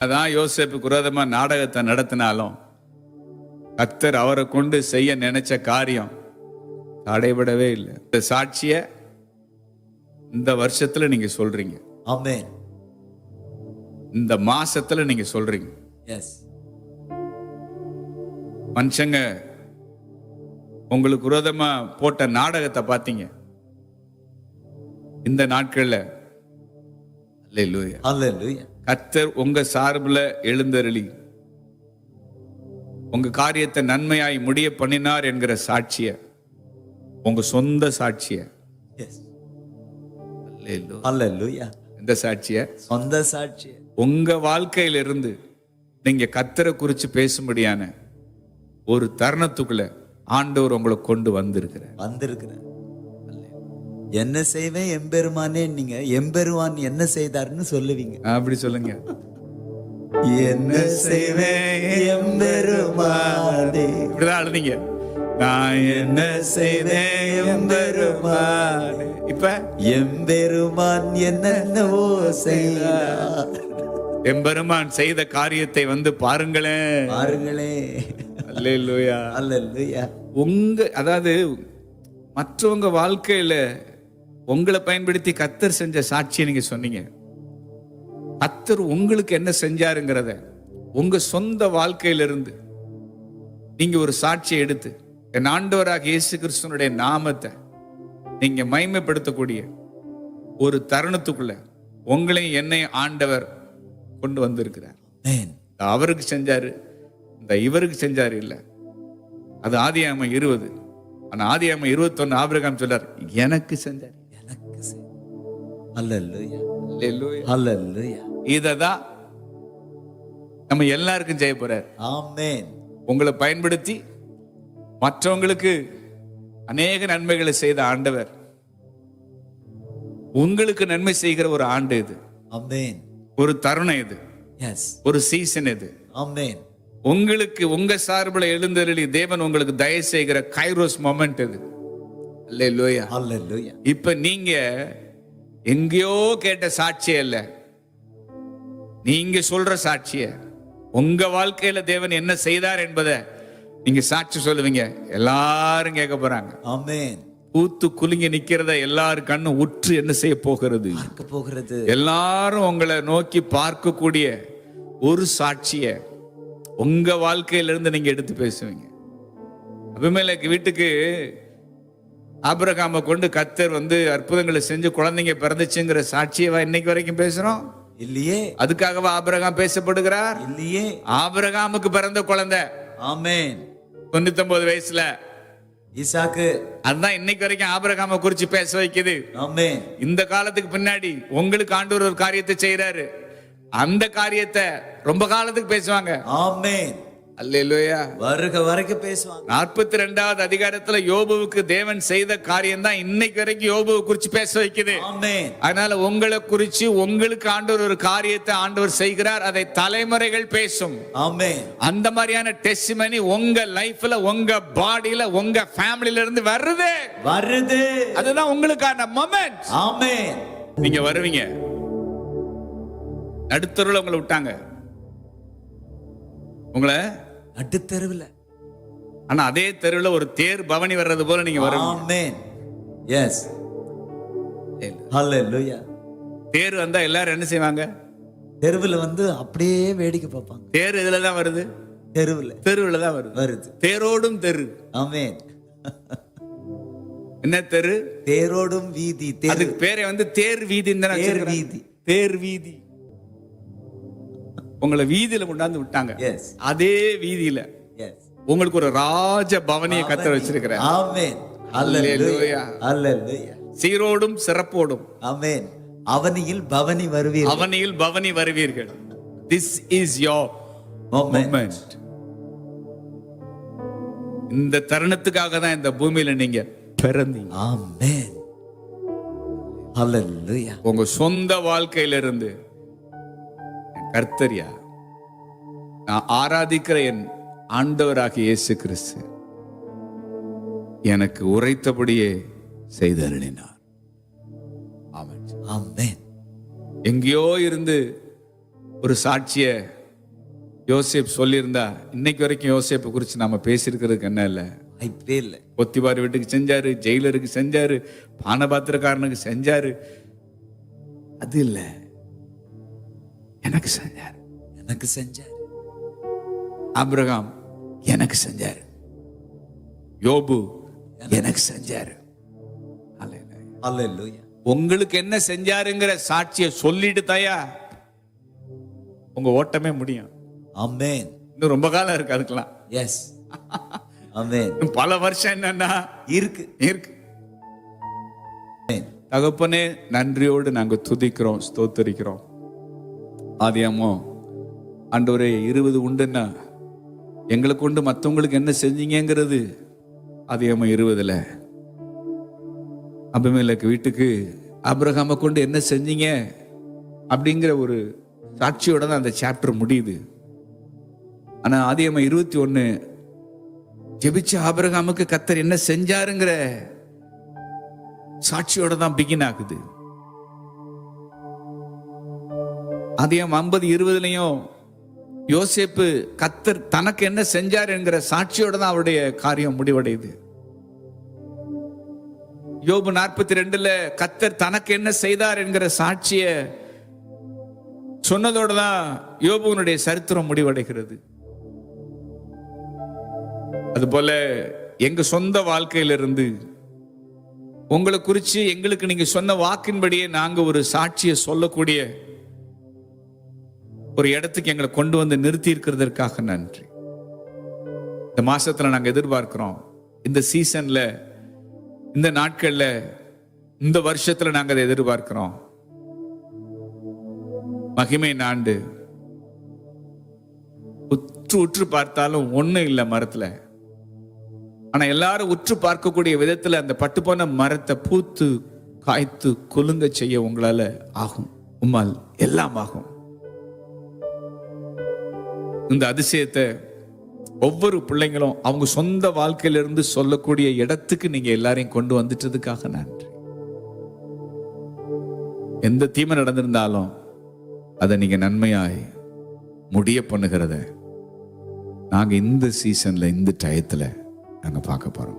அதான் யோசேப்புக்கு விரோதமா நாடகத்தை நடத்தினாலும் கத்தர் அவரை கொண்டு செய்ய நினைச்ச காரியம் தடைபடவே இல்லை இந்த சாட்சிய இந்த வருஷத்துல நீங்க சொல்றீங்க Amen. இந்த மாசத்துல நீங்க சொல்றீங்க Yes. மனுஷங்க உங்களுக்கு விரோதமா போட்ட நாடகத்தை பார்த்தீங்க இந்த நாட்கள்ல. கத்தர் உங்க சார்பில் எழுந்தருளி. உங்க காரியத்தை நன்மையாய் முடிய பண்ணினார் என்கிற சாட்சிய. உங்க சொந்த சாட்சிய. இந்த சாட்சிய? சொந்த சாட்சி உங்க வாழ்க்கையிலிருந்து நீங்க கத்தரை குறிச்சு பேசும்படியான ஒரு தருணத்துக்குள்ள ஆண்டவர் உங்களை கொண்டு வந்திருக்கிறார். வந்திருக்கிறேன் என்ன செய்வேன்? எம்பெருமானே நீங்க எம்பெருமான் என்ன செய்தாருன்னு சொல்லுவீங்க. அப்படி சொல்லுங்க. என்ன செய்வேன்? எம்பெருமானே. இப்படிதான் அழுதீங்க. நான் என்ன செய்தேன் எம்பெருமானே. இப்ப? எம்பெருமான் என்னென்னவோ செய்தார். எம்பெருமான் செய்த காரியத்தை வந்து பாருங்களேன். பாருங்களே அல்லேலூயா. அல்லேலூயா. உங்க அதாவது மற்றவங்க வாழ்க்கையில உங்களை பயன்படுத்தி கத்தர் செஞ்ச சாட்சியை நீங்க சொன்னீங்க. கத்தர் உங்களுக்கு என்ன செஞ்சாருங்கிறத உங்க சொந்த வாழ்க்கையிலிருந்து நீங்க ஒரு சாட்சியை எடுத்து என் ஆண்டவராக இயேசு கிறிஸ்துவனுடைய நாமத்தை நீங்க மைமைப்படுத்தக்கூடிய ஒரு தருணத்துக்குள்ள உங்களையும் என்னையும் ஆண்டவர் கொண்டு வந்திருக்கிறார். அவருக்கு செஞ்சாரு இந்த இவருக்கு செஞ்சாரு இல்ல. அது ஆதியாம இருபது. ஆனா ஆதியாம இருபத்தொன்னு ஆபிரகாம் சொல்றார் எனக்கு செஞ்சார். இததான் நம்ம எல்லாருக்கும் செய்ய போறார். ஆமென் உங்களை பயன்படுத்தி மற்றவங்களுக்கு அநேக நன்மைகளை செய்த ஆண்டவர். உங்களுக்கு நன்மை செய்கிற ஒரு ஆண்டு இது. ஆமென் ஒரு தருணம் இது. எஸ் ஒரு சீசன் இது. ஆமென் உங்களுக்கு உங்க சார்பில் எழுந்தருளி தேவன் உங்களுக்கு தயவு செய்கிற கைரோஸ் மொமெண்ட் இது. அல்லேலூயா அல்லேலூயா இப்ப நீங்க எங்கேயோ கேட்ட சாட்சியே இல்ல. நீங்க சொல்ற சாட்சிய உங்க வாழ்க்கையில தேவன் என்ன செய்தார் என்பதை நீங்க சாட்சி சொல்லுவீங்க. எல்லாரும் கேட்க போறாங்க. ஆமென். பூத்து குலுங்கி நிக்கிறத எல்லாரும் கண்ணு உற்று என்ன செய்ய போகிறது? போகிறது. எல்லாரும் உங்களை நோக்கி பார்க்கக்கூடிய ஒரு சாட்சிய உங்க வாழ்க்கையிலிருந்து நீங்க எடுத்து பேசுவீங்க. அபிமேலக்கு வீட்டுக்கு ஆபிரகாமை கொண்டு கத்தர் வந்து அற்புதங்களை செஞ்சு குழந்தைங்க பிறந்துச்சுங்கிற சாட்சியவா இன்னைக்கு வரைக்கும் பேசுறோம். இல்லையே. அதுக்காகவா ஆபிரகாம் பேசப்படுகிறார்? இல்லையே. ஆபிரகாமுக்கு பிறந்த குழந்தை. ஆமென். தொண்ணூத்தொன்பது வயசுல. ஈசாக்கு. அதுதான் இன்னைக்கு வரைக்கும் ஆபிரகாமை குறிச்சு பேச வைக்குது. இந்த காலத்துக்கு பின்னாடி உங்களுக்கு ஆண்டவர் ஒரு காரியத்தை செய்யறாரு அந்த காரியத்தை ரொம்ப காலத்துக்கு பேசுவாங்க. ஆமென். அல்லேலூயா. வருக வரைக்கும் பேசுவாங்க. நாற்பத்தி ரெண்டாவது அதிகாரத்துல யோபுவுக்கு தேவன் செய்த காரியம் தான் இன்னைக்கு வரைக்கும் யோபுவை குறிச்சு பேச வைக்குது. அதனால உங்களை குறிச்சு உங்களுக்கு ஆண்டவர் ஒரு காரியத்தை ஆண்டவர் செய்கிறார் அதை தலைமுறைகள் பேசும். அந்த மாதிரியான டெஸ்டிமனி உங்க லைஃப்ல உங்க பாடியில உங்க ஃபேமிலில இருந்து வருது. வருது. அதுதான் உங்களுக்கான மொமெண்ட் ஆமென். நீங்க வருவீங்க. நடுத்தருவில் உங்களை விட்டாங்க. உங்களை நடுத்தெருவுல ஆனா அதே தெருவில் ஒரு தேர் பவனி வர்றது போல நீங்க வருவீங்க. எஸ் ஹalleluya தேர் வந்தா எல்லாரும் என்ன செய்வாங்க? தெருவுல வந்து அப்படியே வேடிக்கை பார்ப்பாங்க. தேர் இதுல தான் வருது? தெருவுல. தெருவில் தான் வருது. வருது. தேரோடும் தெரு. ஆமென். என்ன தெரு? தேரோடும் வீதி தேர். அதுக்கு பேரே வந்து தேர் வீதின்னு தானே தேர். வீதி. தேர் வீதி. உங்களை வீதியில கொண்டாந்து விட்டாங்க. அதே வீதியில. உங்களுக்கு ஒரு ராஜ பவனியை கத்த வச்சிருக்கிறேன் சீரோடும் சிறப்போடும். ஆமென் அவனியில் பவனி வருவீர் அவனியில் பவனி வருவீர்கள். திஸ் இஸ் யோர் மொமெண்ட் இந்த தருணத்துக்காக தான் இந்த பூமியில நீங்க பிறந்தீங்க. ஆமென் ஹalleluya உங்க சொந்த வாழ்க்கையில இருந்து கர்த்தரியா? நான் ஆராதிக்கிற என் ஆண்டவராகிய இயேசு கிறிஸ்து எனக்கு உரைத்தபடியே செய்தருளினார் ஆமென். ஆமென். எங்கேயோ இருந்து ஒரு சாட்சிய யோசேப் சொல்லியிருந்தா இன்னைக்கு வரைக்கும் யோசேப்பை குறித்து நாம பேசியிருக்கிறதுக்கு என்ன இல்லை? வாய்ப்பே இல்லை. பொத்திபார் வீட்டுக்கு செஞ்சாரு ஜெயிலருக்கு செஞ்சாரு பானபாத்திரக்காரனுக்கு செஞ்சாரு. அது இல்லை. எனக்கு செஞ்சாரு. எனக்கு செஞ்சார். ஆபிரகாம் எனக்கு செஞ்சாரு. யோபு எனக்கு செஞ்சாரு. அல்லேலூயா. அல்லேலூயா உங்களுக்கு என்ன செஞ்சாருங்கிற சாட்சியை சொல்லிட்டு தாயா? உங்க ஓட்டமே முடியும். ஆமென். இன்னும் ரொம்ப காலம் இருக்கு அதுக்கெல்லாம். Yes amen. பல வருஷம் என்னன்னா? இருக்கு. இருக்கு. ஆமென் தகப்பனே நன்றியோடு நாங்க துதிக்கிறோம் ஸ்தோத்தரிக்கிறோம். ஆதியாமோ ஆண்டவரே இருபது உண்டுன்னா? எங்களை கொண்டு மற்றவங்களுக்கு என்ன செஞ்சீங்கங்கிறது ஆதியாமோ இருபதுல. அபிமேலக்கு வீட்டுக்கு அப்ரஹாமை கொண்டு என்ன செஞ்சீங்க? அப்படிங்கிற ஒரு சாட்சியோட தான் அந்த சாப்டர் முடியுது. ஆனா ஆதியம்மா இருபத்தி ஒன்று ஜெபிச்ச ஆபரகாமுக்கு கத்தர் என்ன செஞ்சாருங்கிற சாட்சியோட தான் பிகின் ஆகுது. அதிகம் ஐம்பது இருபதுலையும் யோசேப்பு கத்தர் தனக்கு என்ன செஞ்சார் என்கிற சாட்சியோட தான் அவருடைய காரியம் முடிவடையுது. யோபு நாற்பத்தி ரெண்டுல கத்தர் தனக்கு என்ன செய்தார் என்கிற சாட்சிய சொன்னதோட தான் யோபுவனுடைய சரித்திரம் முடிவடைகிறது. அதுபோல எங்க சொந்த வாழ்க்கையிலிருந்து உங்களை குறித்து எங்களுக்கு நீங்க சொன்ன வாக்கின்படியே நாங்க ஒரு சாட்சியை சொல்லக்கூடிய ஒரு இடத்துக்கு எங்களை கொண்டு வந்து நிறுத்தி இருக்கிறதற்காக நன்றி. இந்த மாசத்துல நாங்க எதிர்பார்க்கிறோம். இந்த சீசன்ல இந்த நாட்கள்ல இந்த வருஷத்துல நாங்க அதை எதிர்பார்க்கிறோம். மகிமை நாண்டு. உற்று உற்று பார்த்தாலும் ஒன்றும் இல்லை மரத்துல. ஆனா எல்லாரும் உற்று பார்க்கக்கூடிய விதத்துல அந்த பட்டுப்போன மரத்தை பூத்து காய்த்து கொலுங்க செய்ய உங்களால ஆகும். உம்மால் எல்லாம் ஆகும். இந்த அதிசயத்தை ஒவ்வொரு பிள்ளைங்களும் அவங்க சொந்த வாழ்க்கையிலிருந்து சொல்லக்கூடிய இடத்துக்கு நீங்க எல்லாரையும் கொண்டு வந்துட்டதுக்காக நன்றி. எந்த தீமை நடந்திருந்தாலும் அதை நீங்க நன்மையாய் முடிய பண்ணுகிறத நாங்க இந்த சீசன்ல இந்த டயத்துல நாங்க பார்க்க போறோம்.